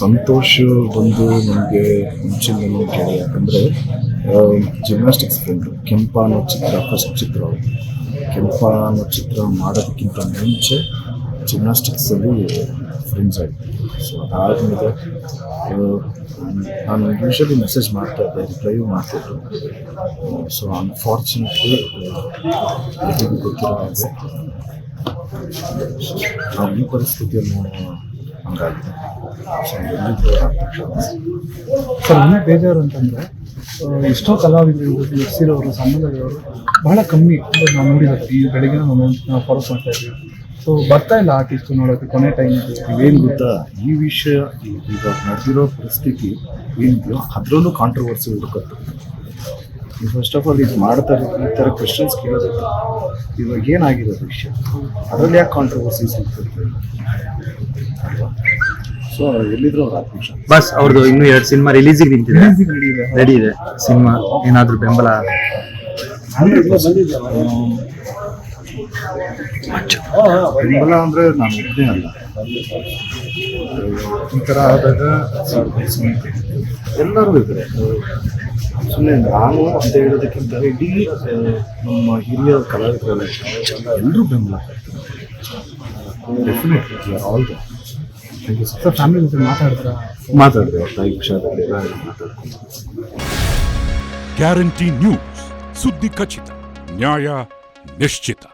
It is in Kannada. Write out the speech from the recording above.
ಸಂತೋಷ್ ಬಂದು ನನಗೆ ಮುಂಚಿನ ಕೇಳಿ, ಯಾಕಂದರೆ ಜಿಮ್ನಾಸ್ಟಿಕ್ಸ್ ಫ್ರೆಂಡು ಕೆಂಪ ಅನ್ನೋ ಚಿತ್ರ ಫಸ್ಟ್ ಚಿತ್ರ. ಕೆಂಪ ಅನ್ನೋ ಚಿತ್ರ ಮಾಡೋದಕ್ಕಿಂತ ಮುಂಚೆ ಜಿಮ್ನಾಸ್ಟಿಕ್ಸಲ್ಲಿ ಫ್ರೆಂಡ್ಸ್ ಆಯಿತು. ಸೊ ಅದಾದಮೇಲೆ ನಾನು ಯೂಶಲಿ ಮೆಸೇಜ್ ಮಾಡ್ತಾ ಇದ್ದೆ ರಿಪ್ಲೈವ್ ಮಾಡ್ತಿದ್ರು ಸೊ ಅನ್ಫಾರ್ಚುನೇಟ್ಲಿ ಗೊತ್ತಿರೋ ಹಾಗೆ. ಈ ಪರಿಸ್ಥಿತಿಯನ್ನು ಹಂಗಾಗಿದೆ ಸರ್ ನನಗೆ ಬೇಜಾರು ಅಂತಂದರೆ ಎಷ್ಟೋ ಕಲಾವಿದರು ನರ್ಸಿರೋರು ಸಂಬಂಧಗಳವರು ಬಹಳ ಕಮ್ಮಿ. ನಾವು ನೋಡಿರೋದು ಈ ಬೆಳಿಗ್ಗೆ ನಾವು ಫಾಲೋ ಮಾಡ್ತಾ ಇದ್ವಿ ಸೊ ಬರ್ತಾ ಇಲ್ಲ ಆರ್ಟಿಸ್ಟ್ ನೋಡೋಕೆ ಕೊನೆ ಟೈಮ್ ಏನು ಗೊತ್ತಾ? ಈ ವಿಷಯ ಈಗ ನಡೆದಿರೋ ಪರಿಸ್ಥಿತಿ ಏನಿದೆಯೋ ಅದರಲ್ಲೂ ಕಾಂಟ್ರವರ್ಸಿ ಹುಡುಕತ್ತೆ. ಫಸ್ಟ್ ಆಫ್ ಆಲ್ ಇದು ಮಾಡ್ತಾರೆ ಈ ಥರ ಕ್ವೆಶನ್ಸ್ ಕೇಳೋದಕ್ಕೆ ಇವಾಗ ಏನಾಗಿರೋದು ವಿಷಯ ಅದರಲ್ಲಿ ಯಾಕೆ ಕಾಂಟ್ರವರ್ಸೀಸ್ ಸಿಗ್ತದೆ ಸೊ ಎಲ್ಲಿದ್ರು ಅವ್ರು ಆತ್ಮಶ ಬಸ್ ಅವ್ರದ್ದು ಇನ್ನು ಎರಡು ಸಿನಿಮಾ ರಿಲೀಸಿಗೆ ನಿಂತಿದೆ. ರೆಡಿ ಇದೆ ಸಿನಿಮಾ ಏನಾದ್ರೂ ಬೆಂಬಲ. ಬೆಂಬಲ ಅಂದರೆ ನಾನು ಇದ್ದೇ ಅಲ್ಲ. ಈ ಥರ ಆದಾಗ ಎಲ್ಲರೂ ಇದ್ದಾರೆ. ಸುಮ್ಮನೆ ನಾನು ಅಂತ ಹೇಳೋದಕ್ಕಿಂತ ಇಡೀ ನಮ್ಮ ಹಿರಿಯ ಕಲಾವಿದರೆಲ್ಲ ಎಲ್ಲರೂ ಬೆಂಬಲ. Definitely all the thank you sir family ಜೊತೆ ಮಾತಾಡಿದ್ರ ಮಾತಾಡಿದೆ ಅವ್ರ ತಾಯಿ ವಿಷಯದಲ್ಲಿ ಗ್ಯಾರಂಟಿ ನ್ಯೂಸ್ ಸುದ್ದಿ ಖಚಿತ ನ್ಯಾಯ ನಿಶ್ಚಿತ